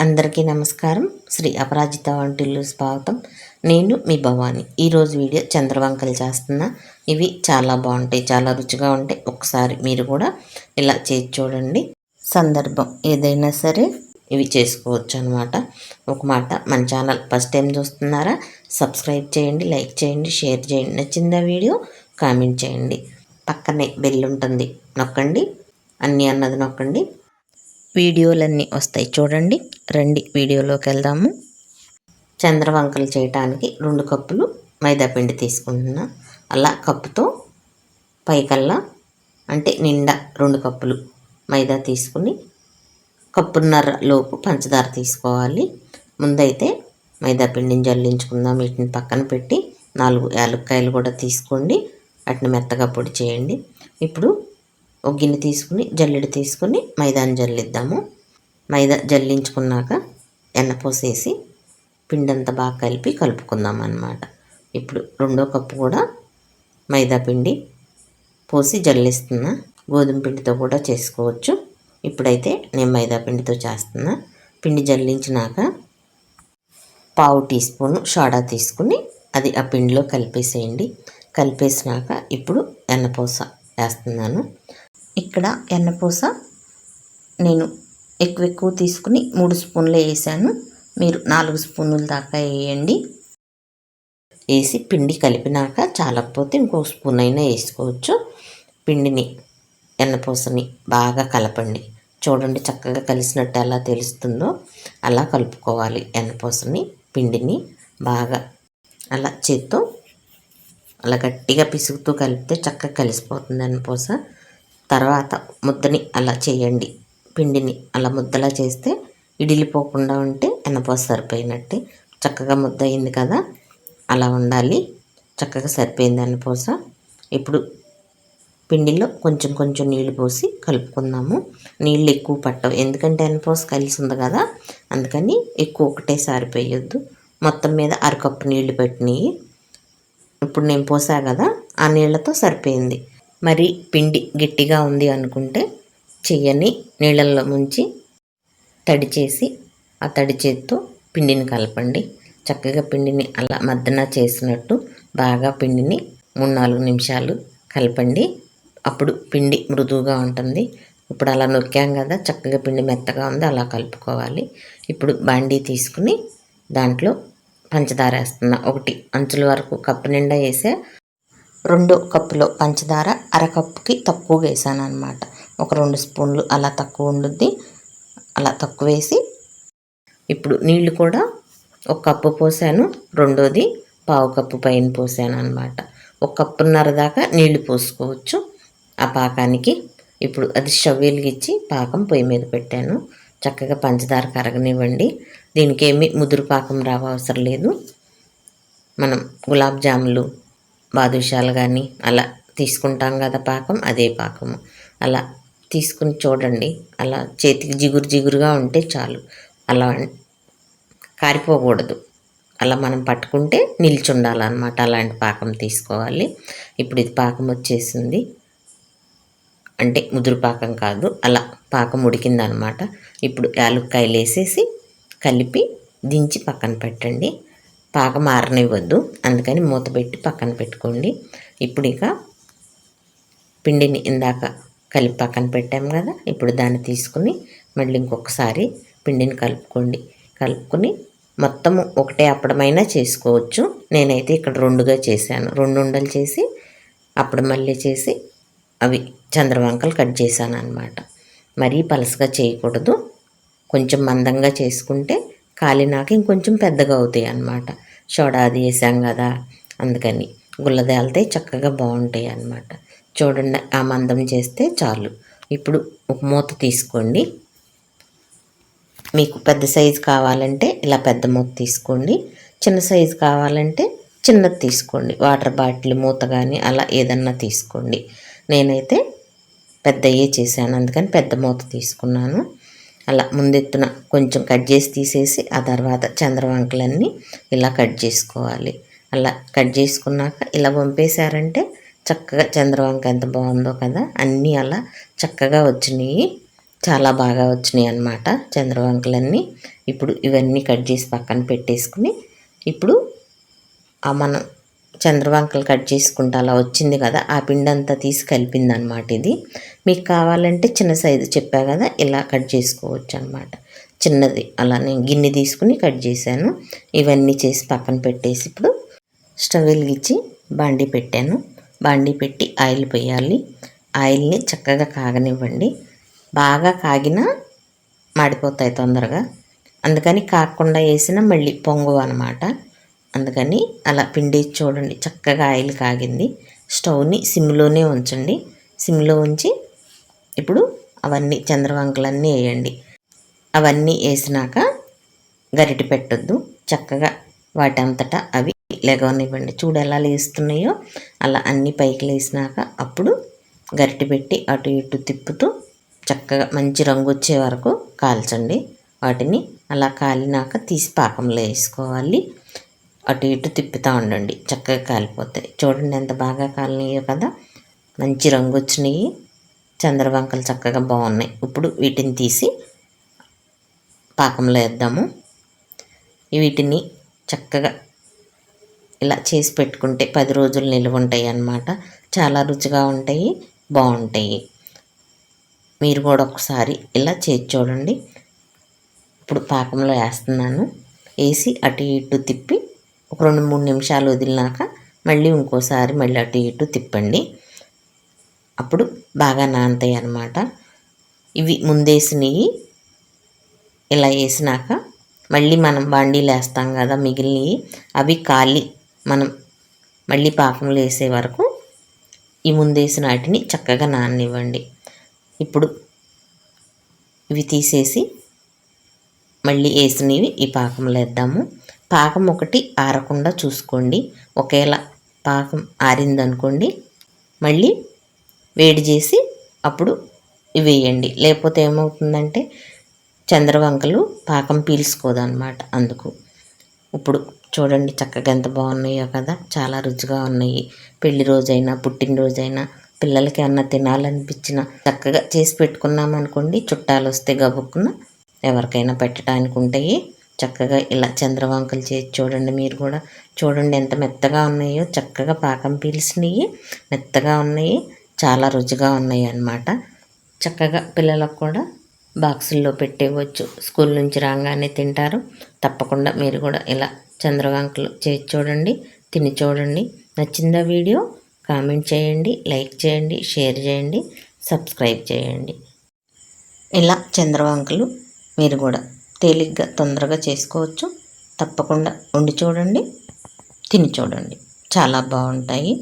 అందరికీ నమస్కారం. శ్రీ అపరాజిత వంటిల్లు స్వాగతం. నేను మీ భవాని. ఈరోజు వీడియో చంద్రవంకలు చేస్తున్నా. ఇవి చాలా బాగుంటాయి చాలా రుచిగా ఉంటాయి. ఒకసారి మీరు కూడా ఇలా చేసి చూడండి. సందర్భం ఏదైనా సరే ఇవి చేసుకోవచ్చు అనమాట ఒక మాట మన ఛానల్ ఫస్ట్ టైం చూస్తున్నారా? సబ్స్క్రైబ్ చేయండి లైక్ చేయండి షేర్ చేయండి. నచ్చిందా వీడియో కామెంట్ చేయండి. పక్కనే బెల్ ఉంటుంది నొక్కండి. అన్నీ అన్నది నొక్కండి. వీడియోలన్నీ వస్తాయి. చూడండి. రండి. వీడియోలోకి వెళ్దాము. చంద్రవంకలు చేయటానికి రెండు కప్పులు మైదాపిండి తీసుకుంటున్నా. అలా కప్పుతో పైకల్లా అంటే నిండా రెండు కప్పులు మైదా తీసుకుని కప్పున్నర లోపు పంచదార తీసుకోవాలి. ముందైతే మైదా పిండిని జల్లించుకుందాం. వీటిని పక్కన పెట్టి నాలుగు యాలక్కాయలు కూడా తీసుకోండి. వాటిని మెత్తగా పొడి చేయండి. ఇప్పుడు ఒక గిన్నె తీసుకుని జల్లెడ తీసుకుని మైదాని జల్లిద్దాము. మైదా జల్లించుకున్నాక ఎన్న పోసేసి పిండి బాగా కలిపి కలుపుకుందాం అన్నమాట ఇప్పుడు రెండో కప్పు కూడా మైదా పిండి పోసి జల్లిస్తున్నా. గోధుమ పిండితో కూడా చేసుకోవచ్చు. ఇప్పుడైతే నేను మైదా పిండితో చేస్తున్నా. పిండి జల్లించినాక పావు టీ స్పూన్ షాడా తీసుకుని అది ఆ పిండిలో కలిపేసేయండి. కలిపేసినాక ఇప్పుడు ఎన్నపూస వేస్తున్నాను. ఇక్కడ ఎన్నపూస నేను ఎక్కువ ఎక్కువ తీసుకుని మూడు స్పూన్లు వేసాను. మీరు నాలుగు స్పూన్ల దాకా వేయండి. వేసి పిండి కలిపినాక చాలకపోతే ఇంకో స్పూన్ అయినా వేసుకోవచ్చు. పిండిని ఎన్నపూసని బాగా కలపండి. చూడండి చక్కగా కలిసినట్టు ఎలా తెలుస్తుందో అలా కలుపుకోవాలి ఎన్నపూసని పిండిని బాగా. అలా చేత్తో అలా గట్టిగా పిసుగుతూ కలిపితే చక్కగా కలిసిపోతుంది ఎన్నపూస తర్వాత ముద్దని అలా చేయండి. పిండిని అలా ముద్దలా చేస్తే ఇడిలిపోకుండా ఉంటే ఎనపోస సరిపోయినట్టే. చక్కగా ముద్ద అయింది కదా? అలా ఉండాలి. చక్కగా సరిపోయింది ఎనపోస ఇప్పుడు పిండిలో కొంచెం కొంచెం నీళ్ళు పోసి కలుపుకుందాము. నీళ్ళు ఎక్కువ పట్టవు. ఎందుకంటే ఎనపోస కలిసి ఉంది కదా? అందుకని ఎక్కువ ఒకటే సరిపోయొద్దు. మొత్తం మీద అరకప్పు నీళ్ళు పెట్టినాయి. ఇప్పుడు నేను పోసా కదా? ఆ నీళ్ళతో సరిపోయింది. మరి పిండి గట్టిగా ఉంది అనుకుంటే చెయ్యని నీళ్ళల్లో ముంచి తడి చేసి ఆ తడి చేతితో పిండిని కలపండి. చక్కగా పిండిని అలా మద్దన చేసినట్టు బాగా పిండిని మూడు నాలుగు నిమిషాలు కలపండి. అప్పుడు పిండి మృదువుగా ఉంటుంది. ఇప్పుడు అలా నొక్కాం కదా చక్కగా పిండి మెత్తగా ఉంది అలా కలుపుకోవాలి. ఇప్పుడు బాండీ తీసుకుని దాంట్లో పంచదార వేస్తున్నా. ఒకటి అంచుల వరకు కప్పు నిండా వేసే రెండో కప్పులో పంచదార అరకప్పుకి తక్కువ వేసాను అనమాట ఒక రెండు స్పూన్లు అలా తక్కువ ఉండుద్ది. అలా తక్కువ వేసి ఇప్పుడు నీళ్ళు కూడా ఒక కప్పు పోసాను. రెండోది పావు కప్పు పైన పోసాను అనమాట ఒక కప్పున్నర దాకా నీళ్ళు పోసుకోవచ్చు. ఆ పాకానికి ఇప్పుడు అది స్టవ్ వెలిగించి పాకం పొయ్యి మీద పెట్టాను. చక్కగా పంచదార కరగనివ్వండి. దీనికి ఏమి ముదురు పాకం రావవసరం లేదు. మనం గులాబ్ జాములు బాదుషాలు కానీ అలా తీసుకుంటాం కదా పాకం అదే పాకము. అలా తీసుకుని చూడండి. అలా చేతికి జిగురు జిగురుగా ఉంటే చాలు. అలా కారిపోకూడదు. అలా మనం పట్టుకుంటే నిల్చుండాలన్నమాట అలాంటి పాకం తీసుకోవాలి. ఇప్పుడు ఇది పాకం వచ్చేసింది. అంటే ముదురు పాకం కాదు అలా పాకం ఉడికిందనమాట ఇప్పుడు యాలుక్కాయలు వేసేసి కలిపి దించి పక్కన పెట్టండి. బాగా మారనివ్వద్దు. అందుకని మూత పెట్టి పక్కన పెట్టుకోండి. ఇప్పుడు ఇక పిండిని ఇందాక కలిపి పక్కన పెట్టాం కదా ఇప్పుడు దాన్ని తీసుకుని మళ్ళీ ఇంకొకసారి పిండిని కలుపుకోండి. కలుపుకొని మొత్తము ఒకటే అప్పడమైనా చేసుకోవచ్చు. నేనైతే ఇక్కడ రెండుగా చేశాను. రెండు ఉండలు చేసి అప్పుడు మళ్ళీ చేసి అవి చంద్రవంకలు కట్ చేశాను అనమాట మరీ పలసగా చేయకూడదు. కొంచెం మందంగా చేసుకుంటే కాలినాక ఇంకొంచెం పెద్దగా అవుతాయి అన్నమాట సోడా అది వేసాం కదా అందుకని గుల్లదేలతే చక్కగా బాగుంటాయి అన్నమాట. చూడండి ఆ మందం చేస్తే చాలు. ఇప్పుడు ఒక మూత తీసుకోండి. మీకు పెద్ద సైజు కావాలంటే ఇలా పెద్ద మూత తీసుకోండి. చిన్న సైజు కావాలంటే చిన్నది తీసుకోండి. వాటర్ బాటిల్ మూత కానీ అలా ఏదన్నా తీసుకోండి. నేనైతే పెద్దయ్యే చేశాను అందుకని పెద్ద మూత తీసుకున్నాను. అలా ముందెత్తున కొంచెం కట్ చేసి తీసేసి ఆ తర్వాత చంద్రవంకలన్నీ ఇలా కట్ చేసుకోవాలి. అలా కట్ చేసుకున్నాక ఇలా పంపేశారంటే చక్కగా చంద్రవంక ఎంత బాగుందో కదా అన్నీ అలా చక్కగా వచ్చినాయి. చాలా బాగా వచ్చినాయి అన్నమాట చంద్రవంకలన్నీ. ఇప్పుడు ఇవన్నీ కట్ చేసి పక్కన పెట్టేసుకుని ఇప్పుడు ఆ మనం చంద్రవంకలు కట్ చేసుకుంటా అలా వచ్చింది కదా ఆ పిండి అంతా తీసి కలిపింది అనమాట ఇది. మీకు కావాలంటే చిన్న సైజు చెప్పా కదా ఇలా కట్ చేసుకోవచ్చు అనమాట చిన్నది అలా నేను గిన్నె తీసుకుని కట్ చేశాను. ఇవన్నీ చేసి పక్కన పెట్టేసి ఇప్పుడు స్టవ్ వెలిగించి బాండి పెట్టాను. బాండి పెట్టి ఆయిల్ పోయాలి. ఆయిల్ని చక్కగా కాగనివ్వండి. బాగా కాగినా మాడిపోతాయి తొందరగా. అందుకని కాకుండా వేసిన మళ్ళీ పొంగు అనమాట అందుకని అలా పిండి చూడండి చక్కగా ఆయిల్ కాగింది. స్టవ్ని సిమ్లోనే ఉంచండి. సిమ్లో ఉంచి ఇప్పుడు అవన్నీ చంద్రవంకలన్నీ వేయండి. అవన్నీ వేసినాక గరిటె పెట్టొద్దు. చక్కగా వాటి అంతటా అవి లెగవనివ్వండి. చూడు ఎలా లేస్తున్నాయో అలా అన్ని పైకి లేసినాక అప్పుడు గరిటె పెట్టి అటు ఇటు తిప్పుతూ చక్కగా మంచి రంగు వచ్చే వరకు కాల్చండి. వాటిని అలా కాలినాక తీసి పాకంలో వేసుకోవాలి. అటు ఇటు తిప్పుతూ ఉండండి. చక్కగా కాలిపోతాయి. చూడండి ఎంత బాగా కాలినాయో కదా. మంచి రంగు వచ్చినాయి. చంద్రవంకలు చక్కగా బాగున్నాయి. ఇప్పుడు వీటిని తీసి పాకంలో వేద్దాము. వీటిని చక్కగా ఇలా చేసి పెట్టుకుంటే పది రోజులు నిల్వ ఉంటాయి అన్నమాట. చాలా రుచిగా ఉంటాయి బాగుంటాయి. మీరు కూడా ఒకసారి ఇలా చేసి చూడండి. ఇప్పుడు పాకంలో వేస్తున్నాను. వేసి అటు ఇటు తిప్పి ఒక రెండు మూడు నిమిషాలు వదిలినాక మళ్ళీ ఇంకోసారి మళ్ళీ అటు ఇటు తిప్పండి. అప్పుడు బాగా నానతాయి అన్నమాట. ఇవి ముందేసినవి ఇలా వేసినాక మళ్ళీ మనం బాండీలు వేస్తాం కదా మిగిలినవి అవి కాలి మనం మళ్ళీ పాకంలో వేసే వరకు ఈ ముందేసిన వాటిని చక్కగా నాననివ్వండి. ఇప్పుడు ఇవి తీసేసి మళ్ళీ వేసినవి ఈ పాకంలో వేద్దాము. పాకం ఒకటి ఆరకుండా చూసుకోండి. ఒకవేళ పాకం ఆరిందనుకోండి మళ్ళీ వేడి చేసి అప్పుడు వేయండి. లేకపోతే ఏమవుతుందంటే చంద్రవంకలు పాకం పీల్చుకోదన్నమాట అందుకు. ఇప్పుడు చూడండి చక్కగా ఎంత బాగున్నాయో కదా చాలా రుచిగా ఉన్నాయి. పెళ్ళి రోజైనా పుట్టినరోజైనా పిల్లలకి అన్న తినాలనిపించిన చక్కగా చేసి పెట్టుకున్నామనుకోండి చుట్టాలు వస్తే గబుక్కున ఎవరికైనా పెట్టడానికి ఉంటాయి చక్కగా ఇలా చంద్రవంకలు చేసి చూడండి మీరు కూడా. చూడండి ఎంత మెత్తగా ఉన్నాయో. చక్కగా పాకం పీల్చినవి మెత్తగా ఉన్నాయి. చాలా రుచిగా ఉన్నాయి అన్నమాట. చక్కగా పిల్లలకు కూడా బాక్సుల్లో పెట్టేవచ్చు. స్కూల్ నుంచి రాగానే తింటారు. తప్పకుండా మీరు కూడా ఇలా చంద్రవంకలు చేసి చూడండి తిని చూడండి. నచ్చిందా వీడియో? కామెంట్ చేయండి లైక్ చేయండి షేర్ చేయండి సబ్స్క్రైబ్ చేయండి. ఇలా చంద్రవంకలు మీరు కూడా తేలిగ్గా తొందరగా చేసుకోవచ్చు. తప్పకుండా వండి చూడండి తిని చూడండి. చాలా బాగుంటాయి.